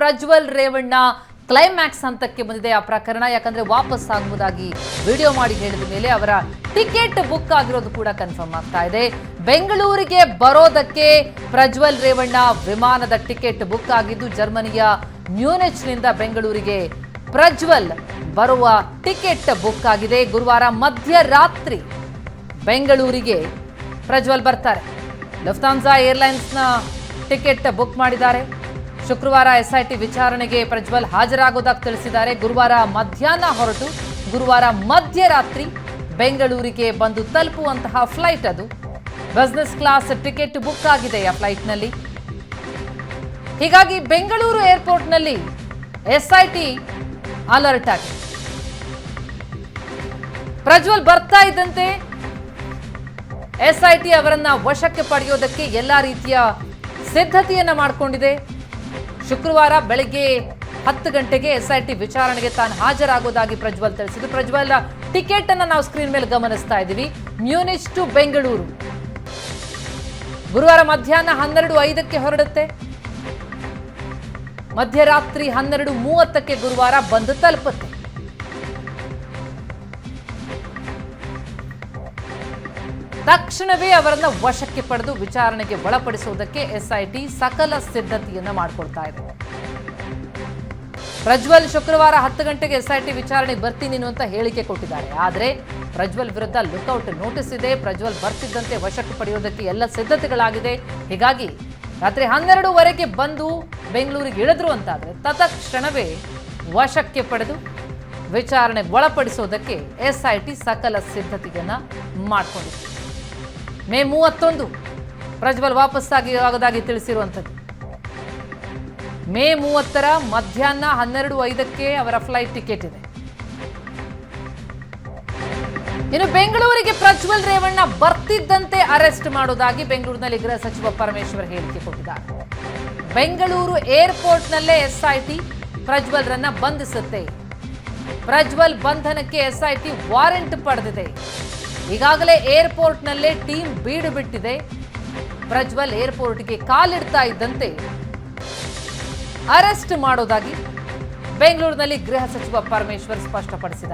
Prajwal Revanna climax ಹಂತಕ್ಕೆ ಬಂದಿದೆ ಆ ಪ್ರಕರಣ. ಯಾಕಂದ್ರೆ ವಾಪಸ್ ಆಗುವುದಾಗಿ ವಿಡಿಯೋ ಮಾಡಿ ಹೇಳಿದ ಮೇಲೆ ಅವರ ಟಿಕೆಟ್ ಬುಕ್ ಆಗಿರೋದು ಕೂಡ ಕನ್ಫರ್ಮ್ ಆಗ್ತಾ ಇದೆ. ಬೆಂಗಳೂರಿಗೆ ಬರೋದಕ್ಕೆ ಪ್ರಜ್ವಲ್ ರೇವಣ್ಣ ವಿಮಾನದ ಟಿಕೆಟ್ ಬುಕ್ ಆಗಿದ್ದು, ಜರ್ಮನಿಯ ಮ್ಯೂನಿಚ್ನಿಂದ ಬೆಂಗಳೂರಿಗೆ ಪ್ರಜ್ವಲ್ ಬರುವ ಟಿಕೆಟ್ ಬುಕ್ ಆಗಿದೆ. ಗುರುವಾರ ಮಧ್ಯರಾತ್ರಿ ಬೆಂಗಳೂರಿಗೆ ಪ್ರಜ್ವಲ್ ಬರ್ತಾರೆ. ಲಫ್ತಾನ್ಸಾ ಏರ್ಲೈನ್ಸ್ನ ಟಿಕೆಟ್ ಬುಕ್ ಮಾಡಿದ್ದಾರೆ. ಶುಕ್ರವಾರ ಎಸ್ಐಟಿ ವಿಚಾರಣೆಗೆ ಪ್ರಜ್ವಲ್ ಹಾಜರಾಗೋದಾಗಿ ತಿಳಿಸಿದ್ದಾರೆ. ಗುರುವಾರ ಮಧ್ಯಾಹ್ನ ಹೊರಟು, ಗುರುವಾರ ಮಧ್ಯರಾತ್ರಿ ಬೆಂಗಳೂರಿಗೆ ಬಂದು ತಲುಪುವಂತಹ ಫ್ಲೈಟ್ ಅದು. ಬಿಸ್ನೆಸ್ ಕ್ಲಾಸ್ ಟಿಕೆಟ್ ಬುಕ್ ಆಗಿದೆ ಆ ಫ್ಲೈಟ್ನಲ್ಲಿ. ಹೀಗಾಗಿ ಬೆಂಗಳೂರು ಏರ್ಪೋರ್ಟ್ನಲ್ಲಿ ಎಸ್ಐಟಿ ಅಲರ್ಟ್ ಆಗಿದೆ. ಪ್ರಜ್ವಲ್ ಬರ್ತಾ ಇದ್ದಂತೆ ಎಸ್ಐಟಿ ಅವರನ್ನ ವಶಕ್ಕೆ ಪಡೆಯೋದಕ್ಕೆ ಎಲ್ಲಾ ರೀತಿಯ ಸಿದ್ಧತೆಯನ್ನ ಮಾಡಿಕೊಂಡಿದೆ. ಶುಕ್ರವಾರ ಬೆಳಗ್ಗೆ ಹತ್ತು ಗಂಟೆಗೆ ಎಸ್ಐಟಿ ವಿಚಾರಣೆಗೆ ತಾನು ಹಾಜರಾಗೋದಾಗಿ ಪ್ರಜ್ವಲ್ ತಿಳಿಸಿದ್ರು ಪ್ರಜ್ವಲ್ ಟಿಕೆಟ್ ಅನ್ನ ನಾವು ಸ್ಕ್ರೀನ್ ಮೇಲೆ ಗಮನಿಸ್ತಾ ಇದ್ದೀವಿ. Munich to Bengaluru. ಗುರುವಾರ ಮಧ್ಯಾಹ್ನ ಹನ್ನೆರಡು ಐದಕ್ಕೆ ಹೊರಡುತ್ತೆ. ಮಧ್ಯರಾತ್ರಿ ಹನ್ನೆರಡು ಮೂವತ್ತಕ್ಕೆ ಗುರುವಾರ ಬಂದು ತಲುಪುತ್ತೆ. ತಕ್ಷಣವೇ ಅವರನ್ನು ವಶಕ್ಕೆ ಪಡೆದು ವಿಚಾರಣೆಗೆ ಒಳಪಡಿಸುವುದಕ್ಕೆ ಎಸ್ಐಟಿ ಸಕಲ ಸಿದ್ಧತೆಯನ್ನು ಮಾಡಿಕೊಳ್ತಾ ಇದೆ. ಪ್ರಜ್ವಲ್ ಶುಕ್ರವಾರ ಹತ್ತು ಗಂಟೆಗೆ ಎಸ್ಐಟಿ ವಿಚಾರಣೆಗೆ ಬರ್ತೀನಿ ಅಂತ ಹೇಳಿಕೆ ಕೊಟ್ಟಿದ್ದಾರೆ. ಆದರೆ ಪ್ರಜ್ವಲ್ ವಿರುದ್ಧ ಲುಕ್ಔಟ್ ನೋಟಿಸ್ ಇದೆ. ಪ್ರಜ್ವಲ್ ಬರ್ತಿದ್ದಂತೆ ವಶಕ್ಕೆ ಪಡೆಯುವುದಕ್ಕೆ ಎಲ್ಲ ಸಿದ್ಧತೆಗಳಾಗಿದೆ. ಹೀಗಾಗಿ ರಾತ್ರಿ ಹನ್ನೆರಡೂವರೆಗೆ ಬಂದು ಬೆಂಗಳೂರಿಗೆ ಇಳಿದ್ರು ಅಂತಾದರೆ ತತ್ಕ್ಷಣವೇ ವಶಕ್ಕೆ ಪಡೆದು ವಿಚಾರಣೆಗೆ ಒಳಪಡಿಸೋದಕ್ಕೆ ಎಸ್ಐಟಿ ಸಕಲ ಸಿದ್ಧತೆಯನ್ನು ಮಾಡಿಕೊಂಡಿದೆ. ಮೇ ಮೂವತ್ತೊಂದು. ಪ್ರಜ್ವಲ್ ವಾಪಸ್ಸಾಗಿ ಆಗೋದಾಗಿ ತಿಳಿಸಿರುವಂಥದ್ದು. ಮೇ ಮೂವತ್ತರ ಮಧ್ಯಾಹ್ನ ಹನ್ನೆರಡು ಐದಕ್ಕೆ ಅವರ ಫ್ಲೈಟ್ ಟಿಕೆಟ್ ಇದೆ. ಇನ್ನು ಬೆಂಗಳೂರಿಗೆ ಪ್ರಜ್ವಲ್ ರೇವಣ್ಣ ಬರ್ತಿದ್ದಂತೆ ಅರೆಸ್ಟ್ ಮಾಡೋದಾಗಿ ಬೆಂಗಳೂರಿನಲ್ಲಿ ಗೃಹ ಸಚಿವ ಪರಮೇಶ್ವರ್ ಹೇಳಿಕೆ ಕೊಟ್ಟಿದ್ದಾರೆ. ಬೆಂಗಳೂರು ಏರ್ಪೋರ್ಟ್ನಲ್ಲೇ ಎಸ್ಐಟಿ ಪ್ರಜ್ವಲ್ರನ್ನ ಬಂಧಿಸುತ್ತೆ. ಪ್ರಜ್ವಲ್ ಬಂಧನಕ್ಕೆ ಎಸ್ಐಟಿ ವಾರೆಂಟ್ ಪಡೆದಿದೆ. ಈಗಾಗಲೇ ಏರ್ಪೋರ್ಟ್ನಲ್ಲೇ ಟೀಮ್ ಬೀಡು ಬಿಟ್ಟಿದೆ. ಪ್ರಜ್ವಲ್ ಏರ್ಪೋರ್ಟ್ಗೆ ಕಾಲಿಡ್ತಾ ಇದ್ದಂತೆ ಅರೆಸ್ಟ್ ಮಾಡೋದಾಗಿ ಬೆಂಗಳೂರಿನಲ್ಲಿ ಗೃಹ ಸಚಿವ ಪರಮೇಶ್ವರ್ ಸ್ಪಷ್ಟಪಡಿಸಿದ.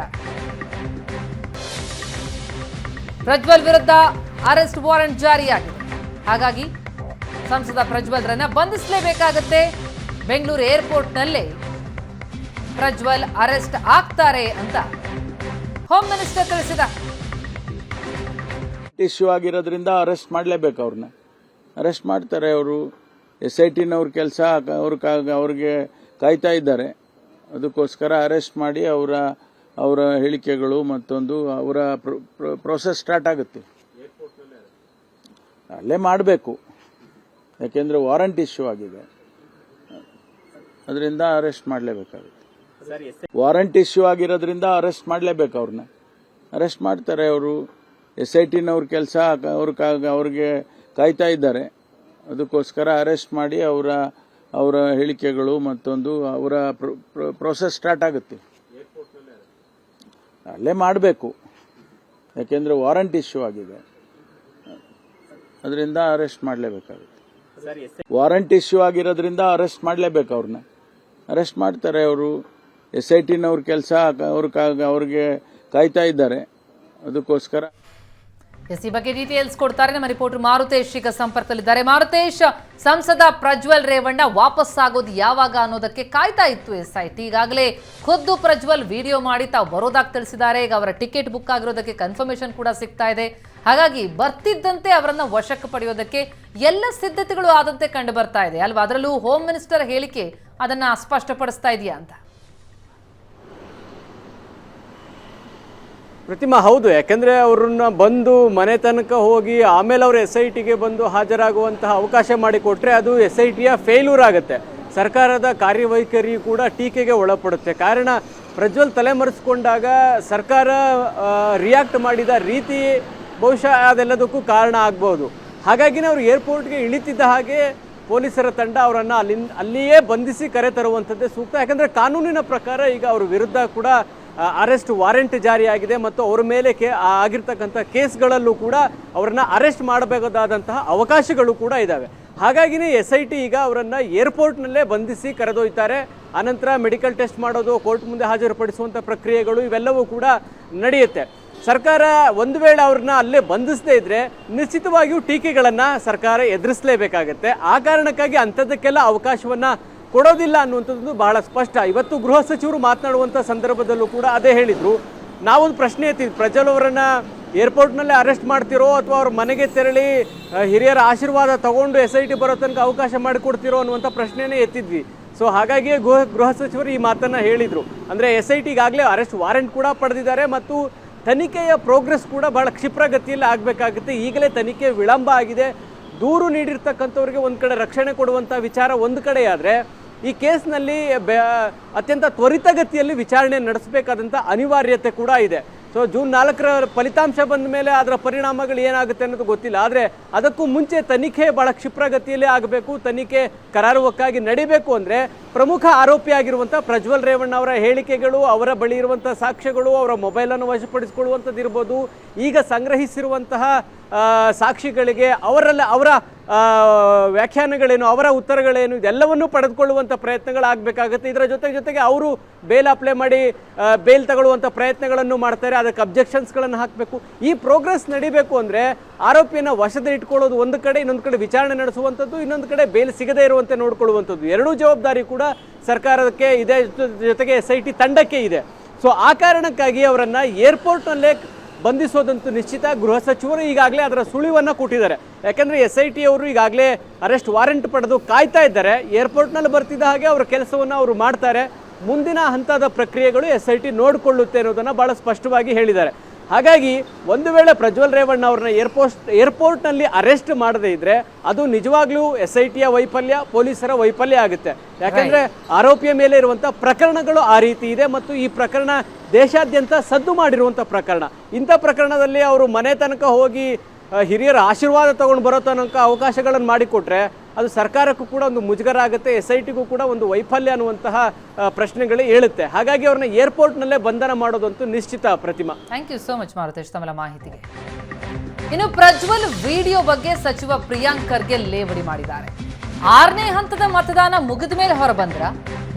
ಪ್ರಜ್ವಲ್ ವಿರುದ್ಧ ಅರೆಸ್ಟ್ ವಾರೆಂಟ್ ಜಾರಿಯಾಗಿದೆ. ಹಾಗಾಗಿ ಸಂಸದ ಪ್ರಜ್ವಲ್ ರನ್ನ ಬಂಧಿಸಲೇಬೇಕಾಗತ್ತೆ. ಬೆಂಗಳೂರು ಏರ್ಪೋರ್ಟ್ನಲ್ಲೇ ಪ್ರಜ್ವಲ್ ಅರೆಸ್ಟ್ ಆಗ್ತಾರೆ ಅಂತ ಹೋಮ್ ಮಿನಿಸ್ಟರ್ ತಿಳಿಸಿದ್ದಾರೆ ಇಶ್ಯೂ ಆಗಿರೋದ್ರಿಂದ ಅರೆಸ್ಟ್ ಮಾಡಲೇಬೇಕು ಅವ್ರನ್ನ ಅರೆಸ್ಟ್ ಮಾಡ್ತಾರೆ ಅವರು. ಎಸ್ ಐ ಟಿನವ್ರ ಕೆಲಸ ಅವ್ರ ಅವ್ರಿಗೆ ಕಾಯ್ತಾ ಇದ್ದಾರೆ. ಅದಕ್ಕೋಸ್ಕರ ಅರೆಸ್ಟ್ ಮಾಡಿ ಅವರ ಅವರ ಹೇಳಿಕೆಗಳು ಮತ್ತೊಂದು ಅವರ ಪ್ರೊಸೆಸ್ ಸ್ಟಾರ್ಟ್ ಆಗುತ್ತೆ. ಅಲ್ಲೇ ಮಾಡಬೇಕು. ಯಾಕೆಂದರೆ ವಾರಂಟ್ ಇಶ್ಯೂ ಆಗಿದೆ. ಅದರಿಂದ ಅರೆಸ್ಟ್ ಮಾಡಲೇಬೇಕಾಗುತ್ತೆ. ವಾರಂಟ್ ಇಶ್ಯೂ ಆಗಿರೋದ್ರಿಂದ ಅರೆಸ್ಟ್ ಮಾಡಲೇಬೇಕು ಅವ್ರನ್ನ ಅರೆಸ್ಟ್ ಮಾಡ್ತಾರೆ ಅವರು. ಎಸ್ ಐ ಟಿನವ್ರ ಕೆಲಸ, ಅವ್ರ ಅವ್ರಿಗೆ ಕಾಯ್ತಾ ಇದ್ದಾರೆ. ಅದಕ್ಕೋಸ್ಕರ ಅರೆಸ್ಟ್ ಮಾಡಿ ಅವರ ಅವರ ಹೇಳಿಕೆಗಳು ಮತ್ತೊಂದು ಅವರ ಪ್ರೊಸೆಸ್ ಸ್ಟಾರ್ಟ್ ಆಗುತ್ತೆ. ಅಲ್ಲೇ ಮಾಡಬೇಕು. ಯಾಕೆಂದರೆ ವಾರಂಟ್ ಇಶ್ಯೂ ಆಗಿದೆ. ಅದರಿಂದ ಅರೆಸ್ಟ್ ಮಾಡಲೇಬೇಕಾಗುತ್ತೆ. ವಾರಂಟ್ ಇಶ್ಯೂ ಆಗಿರೋದ್ರಿಂದ ಅರೆಸ್ಟ್ ಮಾಡಲೇಬೇಕು ಅವ್ರನ್ನ ಅರೆಸ್ಟ್ ಮಾಡ್ತಾರೆ ಅವರು. ಎಸ್ ಐ ಟಿನವ್ರ ಕೆಲಸ, ಅವ್ರ ಅವ್ರಿಗೆ ಕಾಯ್ತಾ ಇದ್ದಾರೆ. ಅದಕ್ಕೋಸ್ಕರ ಎಸ್ ಈ ಬಗ್ಗೆ ಡೀಟೇಲ್ಸ್ ಕೊಡ್ತಾರೆ. ನಮ್ಮ ರಿಪೋರ್ಟರ್ ಮಾರುತೇಶ್ ಈಗ ಸಂಪರ್ಕದಲ್ಲಿದ್ದಾರೆ. ಮಾರುತೇಶ್, ಸಂಸದ ಪ್ರಜ್ವಲ್ ರೇವಣ್ಣ ವಾಪಸ್ ಆಗೋದು ಯಾವಾಗ ಅನ್ನೋದಕ್ಕೆ ಕಾಯ್ತಾ ಇತ್ತು ಎಸ್ ಐ ಟಿ. ಈಗಾಗಲೇ ಖುದ್ದು ಪ್ರಜ್ವಲ್ ವಿಡಿಯೋ ಮಾಡಿ ತಾವು ಬರೋದಾಗಿ ತಿಳಿಸಿದ್ದಾರೆ. ಈಗ ಅವರ ಟಿಕೆಟ್ ಬುಕ್ ಆಗಿರೋದಕ್ಕೆ ಕನ್ಫರ್ಮೇಶನ್ ಕೂಡ ಸಿಗ್ತಾ ಇದೆ. ಹಾಗಾಗಿ ಬರ್ತಿದ್ದಂತೆ ಅವರನ್ನ ವಶಕ್ಕೆ ಪಡೆಯೋದಕ್ಕೆ ಎಲ್ಲ ಸಿದ್ಧತೆಗಳು ಆದಂತೆ ಕಂಡು ಬರ್ತಾ ಇದೆ. ಅಲ್ವಾ? ಅದರಲ್ಲೂ ಹೋಮ್ ಮಿನಿಸ್ಟರ್ ಹೇಳಿಕೆ ಅದನ್ನ ಸ್ಪಷ್ಟಪಡಿಸ್ತಾ ಇದೆಯಾ ಅಂತ. ಪ್ರತಿಮಾ ಹೌದು, ಯಾಕೆಂದರೆ ಅವ್ರನ್ನ ಬಂದು ಮನೆ ತನಕ ಹೋಗಿ ಆಮೇಲೆ ಅವರು ಎಸ್ ಐ ಟಿಗೆ ಬಂದು ಹಾಜರಾಗುವಂತಹ ಅವಕಾಶ ಮಾಡಿಕೊಟ್ರೆ ಅದು ಎಸ್ ಐ ಟಿಯ ಫೇಲ್ಯೂರ್ ಆಗುತ್ತೆ. ಸರ್ಕಾರದ ಕಾರ್ಯವೈಖರಿ ಕೂಡ ಟೀಕೆಗೆ ಒಳಪಡುತ್ತೆ. ಕಾರಣ, ಪ್ರಜ್ವಲ್ ತಲೆಮರೆಸ್ಕೊಂಡಾಗ ಸರ್ಕಾರ ರಿಯಾಕ್ಟ್ ಮಾಡಿದ ರೀತಿ ಬಹುಶಃ ಅದೆಲ್ಲದಕ್ಕೂ ಕಾರಣ ಆಗ್ಬೋದು. ಹಾಗಾಗಿನೇ ಅವರು ಏರ್ಪೋರ್ಟ್ಗೆ ಇಳಿತಿದ್ದ ಹಾಗೆ ಪೊಲೀಸರ ತಂಡ ಅವರನ್ನು ಅಲ್ಲಿ ಅಲ್ಲಿಯೇ ಬಂಧಿಸಿ ಕರೆ ತರುವಂಥದ್ದೇ ಸೂಕ್ತ. ಯಾಕಂದರೆ ಕಾನೂನಿನ ಪ್ರಕಾರ ಈಗ ಅವ್ರ ವಿರುದ್ಧ ಕೂಡ ಅರೆಸ್ಟ್ ವಾರೆಂಟ್ ಜಾರಿಯಾಗಿದೆ ಮತ್ತು ಅವರ ಮೇಲೆ ಕೇ ಆಗಿರ್ತಕ್ಕಂಥ ಕೇಸ್ಗಳಲ್ಲೂ ಕೂಡ ಅವರನ್ನು ಅರೆಸ್ಟ್ ಮಾಡಬೇಕಾದಂತಹ ಅವಕಾಶಗಳು ಕೂಡ ಇದ್ದಾವೆ ಹಾಗಾಗಿನೇ ಎಸ್ ಐ ಟಿ ಈಗ ಅವರನ್ನು ಏರ್ಪೋರ್ಟ್ನಲ್ಲೇ ಬಂಧಿಸಿ ಕರೆದೊಯ್ತಾರೆ. ಅನಂತರ ಮೆಡಿಕಲ್ ಟೆಸ್ಟ್ ಮಾಡೋದು, ಕೋರ್ಟ್ ಮುಂದೆ ಹಾಜರುಪಡಿಸುವಂಥ ಪ್ರಕ್ರಿಯೆಗಳು ಇವೆಲ್ಲವೂ ಕೂಡ ನಡೆಯುತ್ತೆ. ಸರ್ಕಾರ ಒಂದು ವೇಳೆ ಅವ್ರನ್ನ ಅಲ್ಲೇ ಬಂಧಿಸದೇ ಇದ್ರೆ ನಿಶ್ಚಿತವಾಗಿಯೂ ಟೀಕೆಗಳನ್ನ ಸರ್ಕಾರ ಎದುರಿಸಲೇಬೇಕಾಗತ್ತೆ. ಆ ಕಾರಣಕ್ಕಾಗಿ ಅಂಥದ್ದಕ್ಕೆಲ್ಲ ಅವಕಾಶವನ್ನ ಕೊಡೋದಿಲ್ಲ ಅನ್ನುವಂಥದ್ದು ಬಹಳ ಸ್ಪಷ್ಟ. ಇವತ್ತು ಗೃಹ ಸಚಿವರು ಮಾತನಾಡುವಂಥ ಸಂದರ್ಭದಲ್ಲೂ ಕೂಡ ಅದೇ ಹೇಳಿದರು. ನಾವೊಂದು ಪ್ರಶ್ನೆ ಎತ್ತಿದ್ವಿ. ಪ್ರಜ್ವಲ್ ಅವರನ್ನು ಏರ್ಪೋರ್ಟ್ನಲ್ಲೇ ಅರೆಸ್ಟ್ ಮಾಡ್ತಿರೋ ಅಥವಾ ಅವ್ರ ಮನೆಗೆ ತೆರಳಿ ಹಿರಿಯರ ಆಶೀರ್ವಾದ ತಗೊಂಡು ಎಸ್ ಐ ಟಿ ಬರೋ ತನಕ ಅವಕಾಶ ಮಾಡಿಕೊಡ್ತಿರೋ ಅನ್ನುವಂಥ ಪ್ರಶ್ನೆನೇ ಎತ್ತಿದ್ವಿ. ಸೊ, ಹಾಗಾಗಿಯೇ ಗೃಹ ಗೃಹ ಸಚಿವರು ಈ ಮಾತನ್ನು ಹೇಳಿದರು. ಅಂದರೆ ಎಸ್ ಐ ಟಿಗಾಗಲೇ ಅರೆಸ್ಟ್ ವಾರೆಂಟ್ ಕೂಡ ಪಡೆದಿದ್ದಾರೆ ಮತ್ತು ತನಿಖೆಯ ಪ್ರೋಗ್ರೆಸ್ ಕೂಡ ಬಹಳ ಕ್ಷಿಪ್ರಗತಿಯಲ್ಲಿ ಆಗಬೇಕಾಗುತ್ತೆ. ಈಗಲೇ ತನಿಖೆ ವಿಳಂಬ ಆಗಿದೆ. ದೂರು ನೀಡಿರ್ತಕ್ಕಂಥವ್ರಿಗೆ ಒಂದು ಕಡೆ ರಕ್ಷಣೆ ಕೊಡುವಂಥ ವಿಚಾರ ಒಂದು ಕಡೆ ಆದರೆ ಈ ಕೇಸ್ನಲ್ಲಿ ಅತ್ಯಂತ ತ್ವರಿತಗತಿಯಲ್ಲಿ ವಿಚಾರಣೆ ನಡೆಸಬೇಕಾದಂಥ ಅನಿವಾರ್ಯತೆ ಕೂಡ ಇದೆ. ಸೊ ಜೂನ್ ನಾಲ್ಕರ ಫಲಿತಾಂಶ ಬಂದ ಮೇಲೆ ಅದರ ಪರಿಣಾಮಗಳು ಏನಾಗುತ್ತೆ ಅನ್ನೋದು ಗೊತ್ತಿಲ್ಲ. ಆದರೆ ಅದಕ್ಕೂ ಮುಂಚೆ ತನಿಖೆ ಭಾಳ ಕ್ಷಿಪ್ರಗತಿಯಲ್ಲಿ ಆಗಬೇಕು, ತನಿಖೆ ಕರಾರುವಕ್ಕಾಗಿ ನಡಿಬೇಕು ಅಂದರೆ ಪ್ರಮುಖ ಆರೋಪಿಯಾಗಿರುವಂಥ ಪ್ರಜ್ವಲ್ ರೇವಣ್ಣ ಅವರ ಹೇಳಿಕೆಗಳು, ಅವರ ಬಳಿ ಇರುವಂಥ ಸಾಕ್ಷ್ಯಗಳು, ಅವರ ಮೊಬೈಲನ್ನು ವಶಪಡಿಸಿಕೊಳ್ಳುವಂಥದ್ದು ಇರ್ಬೋದು ಈಗ ಸಂಗ್ರಹಿಸಿರುವಂತಹ ಸಾಕ್ಷಿಗಳಿಗೆ ಅವರಲ್ಲ, ಅವರ ವ್ಯಾಖ್ಯಾನಗಳೇನು, ಅವರ ಉತ್ತರಗಳೇನು, ಇದೆಲ್ಲವನ್ನೂ ಪಡೆದುಕೊಳ್ಳುವಂಥ ಪ್ರಯತ್ನಗಳಾಗಬೇಕಾಗುತ್ತೆ. ಇದರ ಜೊತೆ ಜೊತೆಗೆ ಅವರು ಬೇಲ್ ಅಪ್ಲೈ ಮಾಡಿ ಬೇಲ್ ತಗೊಳ್ಳುವಂಥ ಪ್ರಯತ್ನಗಳನ್ನು ಮಾಡ್ತಾರೆ, ಅದಕ್ಕೆ ಅಬ್ಜೆಕ್ಷನ್ಸ್ಗಳನ್ನು ಹಾಕಬೇಕು. ಈ ಪ್ರೋಗ್ರೆಸ್ ನಡಿಬೇಕು ಅಂದರೆ ಆರೋಪಿಯನ್ನು ವಶದ ಇಟ್ಕೊಳ್ಳೋದು ಒಂದು ಕಡೆ, ಇನ್ನೊಂದು ಕಡೆ ವಿಚಾರಣೆ ನಡೆಸುವಂಥದ್ದು, ಇನ್ನೊಂದು ಕಡೆ ಬೇಲ್ ಸಿಗದೇ ಇರುವಂತೆ ನೋಡಿಕೊಳ್ಳುವಂಥದ್ದು. ಎರಡೂ ಜವಾಬ್ದಾರಿ ಕೂಡ ಸರ್ಕಾರಕ್ಕೆ ಇದೆ, ಜೊತೆಗೆ ಎಸ್ ಐ ಟಿ ತಂಡಕ್ಕೆ ಇದೆ. ಸೊ, ಆ ಕಾರಣಕ್ಕಾಗಿ ಅವರನ್ನು ಏರ್ಪೋರ್ಟ್ನಲ್ಲೇ ಬಂಧಿಸೋದಂತೂ ನಿಶ್ಚಿತ. ಗೃಹ ಸಚಿವರು ಈಗಾಗಲೇ ಅದರ ಸುಳಿವನ್ನು ಕೊಟ್ಟಿದ್ದಾರೆ. ಯಾಕೆಂದರೆ ಎಸ್ ಐ ಟಿ ಅವರು ಈಗಾಗಲೇ ಅರೆಸ್ಟ್ ವಾರೆಂಟ್ ಪಡೆದು ಕಾಯ್ತಾ ಇದ್ದಾರೆ. ಏರ್ಪೋರ್ಟ್ನಲ್ಲಿ ಬರ್ತಿದ್ದ ಹಾಗೆ ಅವರ ಕೆಲಸವನ್ನು ಅವರು ಮಾಡ್ತಾರೆ. ಮುಂದಿನ ಹಂತದ ಪ್ರಕ್ರಿಯೆಗಳು ಎಸ್ ಐ ಟಿ ನೋಡಿಕೊಳ್ಳುತ್ತೆ ಅನ್ನೋದನ್ನು ಬಹಳ ಸ್ಪಷ್ಟವಾಗಿ ಹೇಳಿದ್ದಾರೆ. ಹಾಗಾಗಿ ಒಂದು ವೇಳೆ ಪ್ರಜ್ವಲ್ ರೇವಣ್ಣ ಅವ್ರನ್ನ ಏರ್ಪೋಸ್ಟ್ ಏರ್ಪೋರ್ಟ್ನಲ್ಲಿ ಅರೆಸ್ಟ್ ಮಾಡದೇ ಇದ್ರೆ ಅದು ನಿಜವಾಗ್ಲೂ ಎಸ್ ಐ ಟಿಯ ವೈಫಲ್ಯ ಪೊಲೀಸರ ವೈಫಲ್ಯ ಆಗುತ್ತೆ. ಯಾಕಂದ್ರೆ ಆರೋಪಿಯ ಮೇಲೆ ಇರುವಂತ ಪ್ರಕರಣಗಳು ಆ ರೀತಿ ಇದೆ ಮತ್ತು ಈ ಪ್ರಕರಣ ದೇಶಾದ್ಯಂತ ಸದ್ದು ಮಾಡಿರುವಂತ ಪ್ರಕರಣ. ಇಂಥ ಪ್ರಕರಣದಲ್ಲಿ ಅವರು ಮನೆ ತನಕ ಹೋಗಿ ಹಿರಿಯರ ಆಶೀರ್ವಾದ ತಗೊಂಡು ಬರೋ ತನಕ ಅವಕಾಶಗಳನ್ನು ಮಾಡಿಕೊಟ್ರೆ ಅದು ಸರ್ಕಾರಕ್ಕೂ ಕೂಡ ಒಂದು ಮುಜುಗರ ಆಗುತ್ತೆ ಎಸ್ ಐ ಟಿಗೂ ಕೂಡ ಒಂದು ವೈಫಲ್ಯ ಅನ್ನುವಂತಹ ಪ್ರಶ್ನೆಗಳೇ ಹೇಳುತ್ತೆ ಹಾಗಾಗಿ ಅವ್ರನ್ನ ಏರ್ಪೋರ್ಟ್ನಲ್ಲೇ ಬಂಧನ ಮಾಡೋದಂತೂ ನಿಶ್ಚಿತ Prathima. Thank you so much Maruthesh ತಮ್ಮ ಮಾಹಿತಿಗೆ. ಇನ್ನು ಪ್ರಜ್ವಲ್ ವಿಡಿಯೋ ಬಗ್ಗೆ ಸಚಿವ ಪ್ರಿಯಾಂಕ್ ಖರ್ಗೆ ಲೇವಡಿ ಮಾಡಿದ್ದಾರೆ. ಆರನೇ ಹಂತದ ಮತದಾನ ಮುಗಿದ ಮೇಲೆ ಹೊರಬಂದ್ರ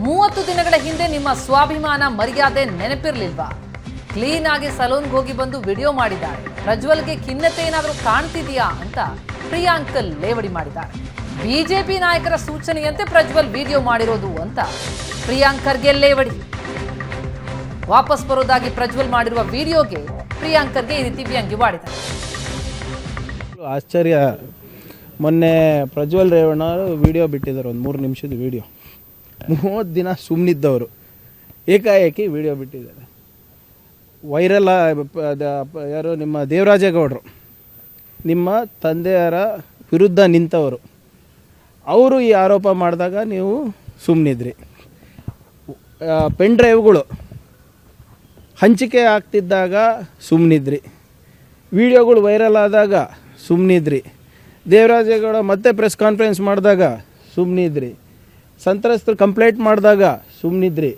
ಮೂವತ್ತು ದಿನಗಳ ಹಿಂದೆ ನಿಮ್ಮ ಸ್ವಾಭಿಮಾನ ಮರ್ಯಾದೆ ನೆನಪಿರ್ಲಿಲ್ವಾ? ಕ್ಲೀನ್ ಆಗಿ ಸಲೂನ್ಗೆ ಹೋಗಿ ಬಂದು ವಿಡಿಯೋ ಮಾಡಿದ್ದಾರೆ. ಪ್ರಜ್ವಲ್ಗೆ ಖಿನ್ನತೆ ಏನಾದರೂ ಕಾಣ್ತಿದೆಯಾ ಅಂತ ಪ್ರಿಯಾಂಕ್ ಲೇವಡಿ ಮಾಡಿದ್ದಾರೆ. ಬಿಜೆಪಿ ನಾಯಕರ ಸೂಚನೆಯಂತೆ ಪ್ರಜ್ವಲ್ ವಿಡಿಯೋ ಮಾಡಿರೋದು ಅಂತ. ಪ್ರಿಯಾಂಕ್ ಖರ್ಗೆ ಲೇವಡಿ. ವಾಪಸ್ ಬರೋದಾಗಿ ಪ್ರಜ್ವಲ್ ಮಾಡಿರುವ ವಿಡಿಯೋಗೆ ಪ್ರಿಯಾಂಕರ್ಗೆ ಈ ರೀತಿ ವ್ಯಂಗ್ಯವಾಡಿದ್ದಾರೆ ಆಶ್ಚರ್ಯ. ಮೊನ್ನೆ ಪ್ರಜ್ವಲ್ ರೇವಣ್ಣ ಅವರು ವಿಡಿಯೋ ಬಿಟ್ಟಿದ್ದಾರೆ, ಒಂದು ಮೂರು ನಿಮಿಷದ ವಿಡಿಯೋ. ಮೂವತ್ತು ದಿನ ಸುಮ್ಮನಿದ್ದವರು ಏಕಾಏಕಿ ವಿಡಿಯೋ ಬಿಟ್ಟಿದ್ದಾರೆ. ವೈರಲ್ ಯಾರು, ನಿಮ್ಮ ದೇವರಾಜೇಗೌಡರು. ನಿಮ್ಮ ತಂದೆಯರ ವಿರುದ್ಧ ನಿಂತವರು. ಅವರು ಈ ಆರೋಪ ಮಾಡಿದಾಗ ನೀವು ಸುಮ್ಮನಿದ್ರಿ ಪೆನ್ ಡ್ರೈವ್ಗಳು ಹಂಚಿಕೆ ಆಗ್ತಿದ್ದಾಗ ಸುಮ್ಮನಿದ್ರಿ ವಿಡಿಯೋಗಳು ವೈರಲ್ ಆದಾಗ ಸುಮ್ಮನಿದ್ರಿ ದೇವರಾಜೇಗೌಡ ಮತ್ತೆ ಪ್ರೆಸ್ ಕಾನ್ಫರೆನ್ಸ್ ಮಾಡಿದಾಗ ಸುಮ್ಮನಿದ್ರಿ ಸಂತ್ರಸ್ತರು ಕಂಪ್ಲೇಂಟ್ ಮಾಡಿದಾಗ ಸುಮ್ಮನಿದ್ರಿ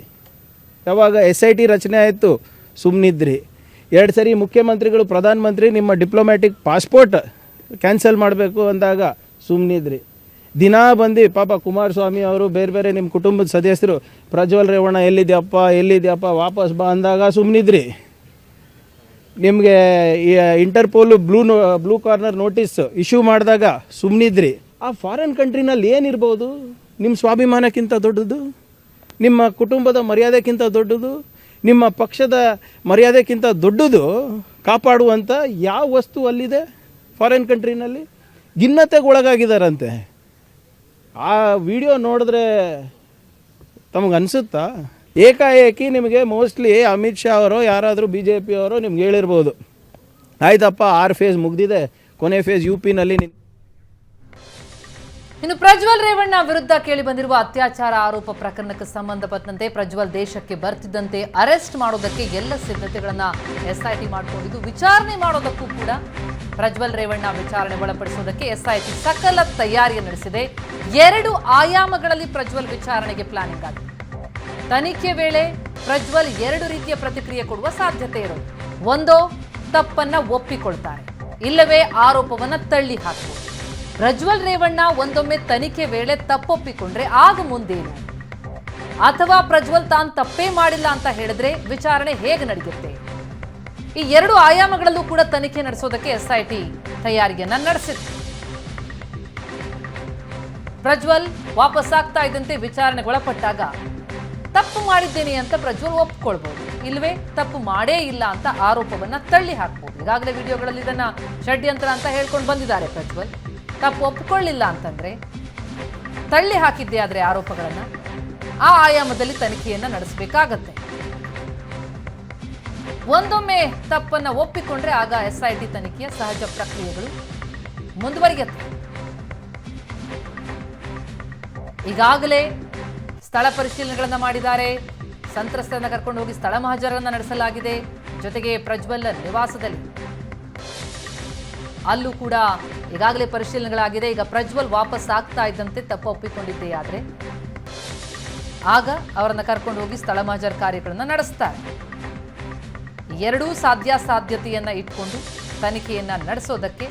ಯಾವಾಗ ಎಸ್ ಐ ಟಿ ರಚನೆ ಆಯಿತು ಸುಮ್ಮನಿದ್ರಿ ಎರಡು ಸರಿ ಮುಖ್ಯಮಂತ್ರಿಗಳು, ಪ್ರಧಾನಮಂತ್ರಿ ನಿಮ್ಮ ಡಿಪ್ಲೊಮ್ಯಾಟಿಕ್ ಪಾಸ್ಪೋರ್ಟ್ ಕ್ಯಾನ್ಸಲ್ ಮಾಡಬೇಕು ಅಂದಾಗ ಸುಮ್ಮನಿದ್ರಿ ದಿನಾ ಬಂದು, ಪಾಪ ಕುಮಾರಸ್ವಾಮಿ ಅವರು ಬೇರೆ ಬೇರೆ ನಿಮ್ಮ ಕುಟುಂಬದ ಸದಸ್ಯರು, ಪ್ರಜ್ವಲ್ ರೇವಣ್ಣ ಎಲ್ಲಿದ್ಯಪ್ಪ ಎಲ್ಲಿದ್ಯಪ್ಪ, ವಾಪಸ್ ಬಾ ಅಂದಾಗ ಸುಮ್ಮನಿದ್ರಿ ನಿಮಗೆ Interpol blue blue corner notice issue ಮಾಡಿದಾಗ ಸುಮ್ಮನಿದ್ರಿ ಆ ಫಾರಿನ್ ಕಂಟ್ರಿನಲ್ಲಿ ಏನಿರ್ಬೋದು? ನಿಮ್ಮ ಸ್ವಾಭಿಮಾನಕ್ಕಿಂತ ದೊಡ್ಡದು? ನಿಮ್ಮ ಕುಟುಂಬದ ಮರ್ಯಾದೆಕ್ಕಿಂತ ದೊಡ್ಡದು? ನಿಮ್ಮ ಪಕ್ಷದ ಮರ್ಯಾದೆಕ್ಕಿಂತ ದೊಡ್ಡದು ಕಾಪಾಡುವಂಥ ಯಾವ ವಸ್ತು ಅಲ್ಲಿದೆ? ಫಾರಿನ್ ಕಂಟ್ರಿನಲ್ಲಿ ಗಿನ್ನತೆಗೆ ಒಳಗಾಗಿದ್ದಾರಂತೆ ಆ ವಿಡಿಯೋ ನೋಡಿದ್ರೆ ತಮಗೆ ಅನಿಸುತ್ತಾ? ಏಕಾಏಕಿ ನಿಮಗೆ ಮೋಸ್ಟ್ಲಿ ಅಮಿತ್ ಶಾ ಅವರು, ಯಾರಾದರೂ ಬಿ ಜೆ ಪಿ ಅವರು ನಿಮ್ಗೆ ಹೇಳಿರ್ಬೋದು. ಆಯ್ತಪ್ಪ, ಆರು ಫೇಸ್ ಮುಗ್ದಿದೆ. ಕೊನೆ ಫೇಸ್ ಯು ಪಿನಲ್ಲಿ ಇನ್ನು ಪ್ರಜ್ವಲ್ ರೇವಣ್ಣ ವಿರುದ್ಧ ಕೇಳಿ ಬಂದಿರುವ ಅತ್ಯಾಚಾರ ಆರೋಪ ಪ್ರಕರಣಕ್ಕೆ ಸಂಬಂಧಪಟ್ಟಂತೆ ಪ್ರಜ್ವಲ್ ದೇಶಕ್ಕೆ ಬರ್ತಿದ್ದಂತೆ ಅರೆಸ್ಟ್ ಮಾಡೋದಕ್ಕೆ ಎಲ್ಲ ಸಿದ್ಧತೆಗಳನ್ನ ಎಸ್ಐಟಿ ಮಾಡಿಕೊಂಡಿದ್ದು, ವಿಚಾರಣೆ ಮಾಡೋದಕ್ಕೂ ಕೂಡ ಪ್ರಜ್ವಲ್ ರೇವಣ್ಣ ವಿಚಾರಣೆ ಒಳಪಡಿಸೋದಕ್ಕೆ ಎಸ್ಐಟಿ ಸಕಲ ತಯಾರಿ ನಡೆಸಿದೆ. ಎರಡು ಆಯಾಮಗಳಲ್ಲಿ ಪ್ರಜ್ವಲ್ ವಿಚಾರಣೆಗೆ ಪ್ಲಾನಿಂಗ್ ಆಗಿದೆ. ತನಿಖೆ ವೇಳೆ ಪ್ರಜ್ವಲ್ ಎರಡು ರೀತಿಯ ಪ್ರತಿಕ್ರಿಯೆ ಕೊಡುವ ಸಾಧ್ಯತೆ ಇರೋದು. ಒಂದೋ, ತಪ್ಪನ್ನ ಒಪ್ಪಿಕೊಳ್ತಾರೆ. ಇಲ್ಲವೇ ಆರೋಪವನ್ನ ತಳ್ಳಿ ಹಾಕಬಹುದು ಪ್ರಜ್ವಲ್ ರೇವಣ್ಣ ಒಂದೊಮ್ಮೆ ತನಿಖೆ ವೇಳೆ ತಪ್ಪೊಪ್ಪಿಕೊಂಡ್ರೆ ಆಗ ಮುಂದೇನು? ಅಥವಾ ಪ್ರಜ್ವಲ್ ತಾನು ತಪ್ಪೇ ಮಾಡಿಲ್ಲ ಅಂತ ಹೇಳಿದ್ರೆ ವಿಚಾರಣೆ ಹೇಗೆ ನಡೆಯುತ್ತೆ? ಈ ಎರಡು ಆಯಾಮಗಳಲ್ಲೂ ಕೂಡ ತನಿಖೆ ನಡೆಸೋದಕ್ಕೆ ಎಸ್ಐಟಿ ತಯಾರಿಯನ್ನ ನಡೆಸಿತ್ತು ಪ್ರಜ್ವಲ್ ವಾಪಸ್ ಆಗ್ತಾ ಇದ್ದಂತೆ ವಿಚಾರಣೆಗೊಳಪಟ್ಟಾಗ ತಪ್ಪು ಮಾಡಿದ್ದೇನೆ ಅಂತ ಪ್ರಜ್ವಲ್ ಒಪ್ಕೊಳ್ಬಹುದು ಇಲ್ವೇ ತಪ್ಪು ಮಾಡೇ ಇಲ್ಲ ಅಂತ ಆರೋಪವನ್ನ ತಳ್ಳಿ ಹಾಕ್ಬೋದು. ಈಗಾಗಲೇ ವಿಡಿಯೋಗಳಲ್ಲಿ ಇದನ್ನ ಷಡ್ಯಂತ್ರ ಅಂತ ಹೇಳ್ಕೊಂಡು ಬಂದಿದ್ದಾರೆ ಪ್ರಜ್ವಲ್. ತಪ್ಪು ಒಪ್ಪಿಕೊಳ್ಳಿಲ್ಲ ಅಂತಂದ್ರೆ ತಳ್ಳಿ ಹಾಕಿದ್ದೆ ಆದ್ರೆ ಆರೋಪಗಳನ್ನ ಆ ಆಯಾಮದಲ್ಲಿ ತನಿಖೆಯನ್ನ ನಡೆಸಬೇಕಾಗತ್ತೆ. ಒಂದೊಮ್ಮೆ ತಪ್ಪನ್ನ ಒಪ್ಪಿಕೊಂಡ್ರೆ ಆಗ ಎಸ್ಐಟಿ ತನಿಖೆಯ ಸಹಜ ಪ್ರಕ್ರಿಯೆಗಳು ಮುಂದುವರಿಯುತ್ತೆ. ಈಗಾಗಲೇ ಸ್ಥಳ ಪರಿಶೀಲನೆಗಳನ್ನ ಮಾಡಿದ್ದಾರೆ. ಸಂತ್ರಸ್ತರನ್ನ ಕರ್ಕೊಂಡು ಹೋಗಿ ಸ್ಥಳ ಮಹಜರನ್ನ ನಡೆಸಲಾಗಿದೆ. ಜೊತೆಗೆ ಪ್ರಜ್ವಲ್ ನಿವಾಸದಲ್ಲಿ ಅಲ್ಲೂ ಕೂಡ ಈಗಾಗಲೇ ಪರಿಶೀಲನೆಗಳಾಗಿದೆ. ಈಗ ಪ್ರಜ್ವಲ್ ವಾಪಸ್ ಆಗ್ತಾ ಇದ್ದಂತೆ ತಪ್ಪು ಒಪ್ಪಿಕೊಂಡಿದ್ದೆ ಆದರೆ. ಆಗ ಅವರನ್ನು ಕರ್ಕೊಂಡು ಹೋಗಿ ಸ್ಥಳ ಮಾಜರ್ ಕಾರ್ಯಗಳನ್ನ ನಡೆಸ್ತಾರೆ. ಎರಡೂ ಸಾಧ್ಯಾಸಾಧ್ಯತೆಯನ್ನ ಇಟ್ಕೊಂಡು ತನಿಖೆಯನ್ನ ನಡೆಸೋದಕ್ಕೆ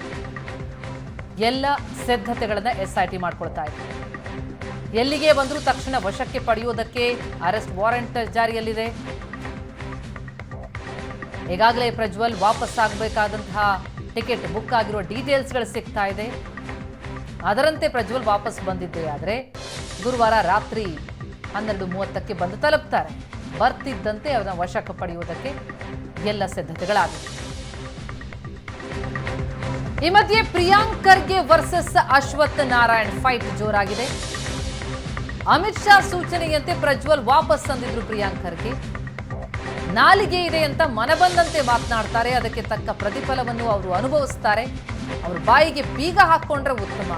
ಎಲ್ಲ ಸಿದ್ಧತೆಗಳನ್ನ ಎಸ್ಐಟಿ ಮಾಡ್ಕೊಳ್ತಾ ಇದೆ. ಎಲ್ಲಿಗೆ ಬಂದರೂ ತಕ್ಷಣ ವಶಕ್ಕೆ ಪಡೆಯುವುದಕ್ಕೆ ಅರೆಸ್ಟ್ ವಾರೆಂಟ್ ಜಾರಿಯಲ್ಲಿದೆ. ಈಗಾಗಲೇ ಪ್ರಜ್ವಲ್ ವಾಪಸ್ ಆಗಬೇಕಾದಂತಹ ಟಿಕೆಟ್ ಬುಕ್ ಆಗಿರೋ ಡೀಟೇಲ್ಸ್ಗಳು ಸಿಗ್ತಾ ಇದೆ. ಅದರಂತೆ ಪ್ರಜ್ವಲ್ ವಾಪಸ್ ಬಂದಿದ್ದೆ ಆದರೆ ಗುರುವಾರ ರಾತ್ರಿ ಹನ್ನೆರಡು ಮೂವತ್ತಕ್ಕೆ ಬಂದು ತಲುಪ್ತಾರೆ. ಬರ್ತಿದ್ದಂತೆ ಅವರ ವಶಕ್ಕೆ ಪಡೆಯುವುದಕ್ಕೆ ಎಲ್ಲ ಸಿದ್ಧತೆಗಳಾಗಿವೆ. ಈ ಮಧ್ಯೆ ಪ್ರಿಯಾಂಕ್ ಖರ್ಗೆ ವರ್ಸಸ್ ಅಶ್ವಥ್ ನಾರಾಯಣ್ ಫೈಟ್ ಜೋರಾಗಿದೆ. ಅಮಿತ್ ಶಾ ಸೂಚನೆಯಂತೆ ಪ್ರಜ್ವಲ್ ವಾಪಸ್ ತಂದಿದ್ರು ಪ್ರಿಯಾಂಕ್ ಖರ್ಗೆ ನಾಲಿಗೆ ಇದೆ ಅಂತ ಮನಬಂದಂತೆ ಮಾತನಾಡ್ತಾರೆ. ಅದಕ್ಕೆ ತಕ್ಕ ಪ್ರತಿಫಲವನ್ನು ಅವರು ಅನುಭವಿಸ್ತಾರೆ. ಅವ್ರ ಬಾಯಿಗೆ ಬೀಗ ಹಾಕೊಂಡ್ರೆ ಉತ್ತಮ.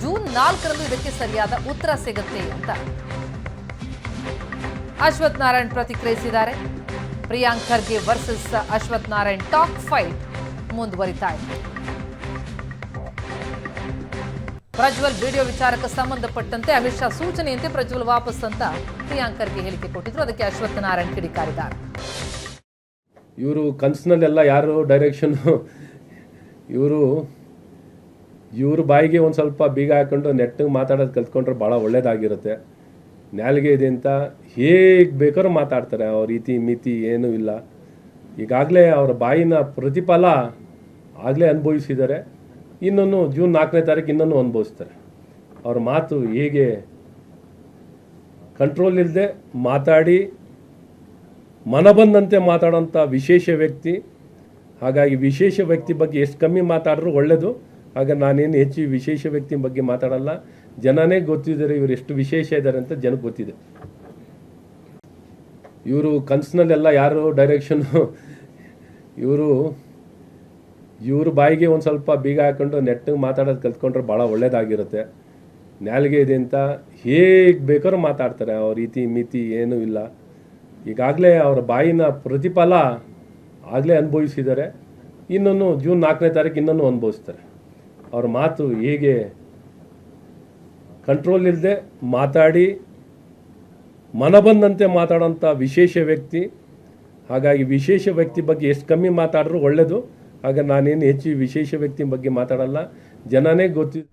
ಜೂನ್ ನಾಲ್ಕರಂದು ಇದಕ್ಕೆ ಸರಿಯಾದ ಉತ್ತರ ಸಿಗುತ್ತೆ ಅಂತ. ಅಶ್ವಥ್ ನಾರಾಯಣ್ ಪ್ರತಿಕ್ರಿಯಿಸಿದ್ದಾರೆ. Priyank Kharge versus Ashwath Narayan top fight ಮುಂದುವರಿತಾ ಇದೆ. ಪ್ರಜ್ವಲ್ ವಿಡಿಯೋ ವಿಚಾರಕ್ಕೆ ಸಂಬಂಧಪಟ್ಟಂತೆ ಅಮಿತ್ ಶಾ ಸೂಚನೆಯಂತೆ ಪ್ರಜ್ವಲ್ ವಾಪಸ್ ಅಂತ ಪ್ರಿಯಾಂಕ್ ಖರ್ಗೆ ಹೇಳಿಕೆ ಕೊಟ್ಟಿದ್ರು. ಅದಕ್ಕೆ ಅಶ್ವಥ್ ನಾರಾಯಣ್ ಕಿಡಿಕಾರಿದ್ದಾರೆ. ಇವರು ಕನಸಿನಲ್ಲೆಲ್ಲ ಯಾರು ಡೈರೆಕ್ಷನ್ ಇವರು ಇವರು ಬಾಯಿಗೆ ಒಂದು ಸ್ವಲ್ಪ ಬೀಗ ಹಾಕೊಂಡು ನೆಟ್ಟಿಗೆ ಮಾತಾಡೋದು ಕಲ್ತ್ಕೊಂಡ್ರೆ ಭಾಳ ಒಳ್ಳೇದಾಗಿರುತ್ತೆ. ನ್ಯಾಲ್ಗೆ ಇದೆ ಅಂತ ಹೇಗೆ ಬೇಕಾದ್ರೂ ಮಾತಾಡ್ತಾರೆ. ಅವ್ರ ರೀತಿ, ಮಿತಿ ಏನೂ ಇಲ್ಲ. ಈಗಾಗಲೇ ಅವರ ಬಾಯಿನ ಪ್ರತಿಫಲ ಆಗಲೇ ಅನುಭವಿಸಿದ್ದಾರೆ. ಇನ್ನೊಂದು ಜೂನ್ ನಾಲ್ಕನೇ ತಾರೀಕು ಇನ್ನೊಂದು ಅನುಭವಿಸ್ತಾರೆ. ಅವ್ರ ಮಾತು ಹೇಗೆ ಕಂಟ್ರೋಲ್ ಇಲ್ಲದೆ ಮಾತಾಡಿ ಮನಬಂದಂತೆ ಮಾತಾಡೋಂಥ ವಿಶೇಷ ವ್ಯಕ್ತಿ. ಹಾಗಾಗಿ ವಿಶೇಷ ವ್ಯಕ್ತಿ ಬಗ್ಗೆ ಎಷ್ಟು ಕಮ್ಮಿ ಮಾತಾಡಿದ್ರು ಒಳ್ಳೆಯದು ಆಗ ನಾನೇನು ಹೆಚ್ಚು ವಿಶೇಷ ವ್ಯಕ್ತಿ ಬಗ್ಗೆ ಮಾತಾಡಲ್ಲ. ಜನನೇ ಗೊತ್ತಿದ್ದಾರೆ ಇವರು ಎಷ್ಟು ವಿಶೇಷ ಇದ್ದಾರೆ ಅಂತ ಜನಕ್ಕೆ ಗೊತ್ತಿದೆ. ಇವರು ಕನಸಿನಲ್ಲೆಲ್ಲ ಯಾರು ಡೈರೆಕ್ಷನ್ ಇವರು ಇವ್ರ ಬಾಯಿಗೆ ಒಂದು ಸ್ವಲ್ಪ ಬೀಗ ಹಾಕೊಂಡು ನೆಟ್ಟಿಗೆ ಮಾತಾಡೋದು ಕಲ್ತ್ಕೊಂಡ್ರೆ ಭಾಳ ಒಳ್ಳೇದಾಗಿರುತ್ತೆ. ನ್ಯಾಲ್ಗೆ ಇದೆ ಅಂತ ಹೇಗೆ ಬೇಕಾದ್ರೂ ಮಾತಾಡ್ತಾರೆ, ಅವ್ರ ರೀತಿ ಮಿತಿ ಏನೂ ಇಲ್ಲ. ಈಗಾಗಲೇ ಅವರ ಬಾಯಿನ ಪ್ರತಿಫಲ ಆಗಲೇ ಅನುಭವಿಸಿದ್ದಾರೆ. ಇನ್ನೊಂದು ಜೂನ್ ನಾಲ್ಕನೇ ತಾರೀಕು ಇನ್ನೊಂದು ಅನುಭವಿಸ್ತಾರೆ. ಅವ್ರ ಮಾತು ಹೇಗೆ ಕಂಟ್ರೋಲ್ ಇಲ್ಲದೆ ಮಾತಾಡಿ ಮನಬಂದಂತೆ ಮಾತಾಡೋಂಥ ವಿಶೇಷ ವ್ಯಕ್ತಿ, ಹಾಗಾಗಿ ವಿಶೇಷ ವ್ಯಕ್ತಿ ಬಗ್ಗೆ ಎಷ್ಟು ಕಮ್ಮಿ ಮಾತಾಡಿದ್ರೂ ಒಳ್ಳೆಯದು ಆಗ ನಾನೇನು ಹೆಚ್ಚು ವಿಶೇಷ ವ್ಯಕ್ತಿ ಬಗ್ಗೆ ಮಾತಾಡಲ್ಲ. ಜನನೇ ಗೊತ್ತಿದೆ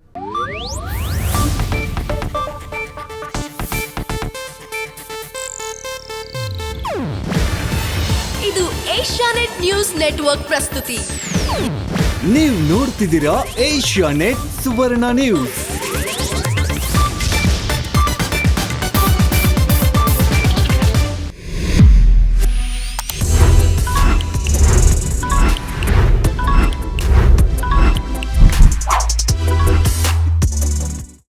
ಇದು ಏಷ್ಯಾನೆಟ್ ನ್ಯೂಸ್ ನೆಟ್ವರ್ಕ್ ಪ್ರಸ್ತುತಿ. ನೀವು ನೋಡ್ತಿದ್ದೀರಾ ಏಷ್ಯಾನೆಟ್ ಸುವರ್ಣ ನ್ಯೂಸ್.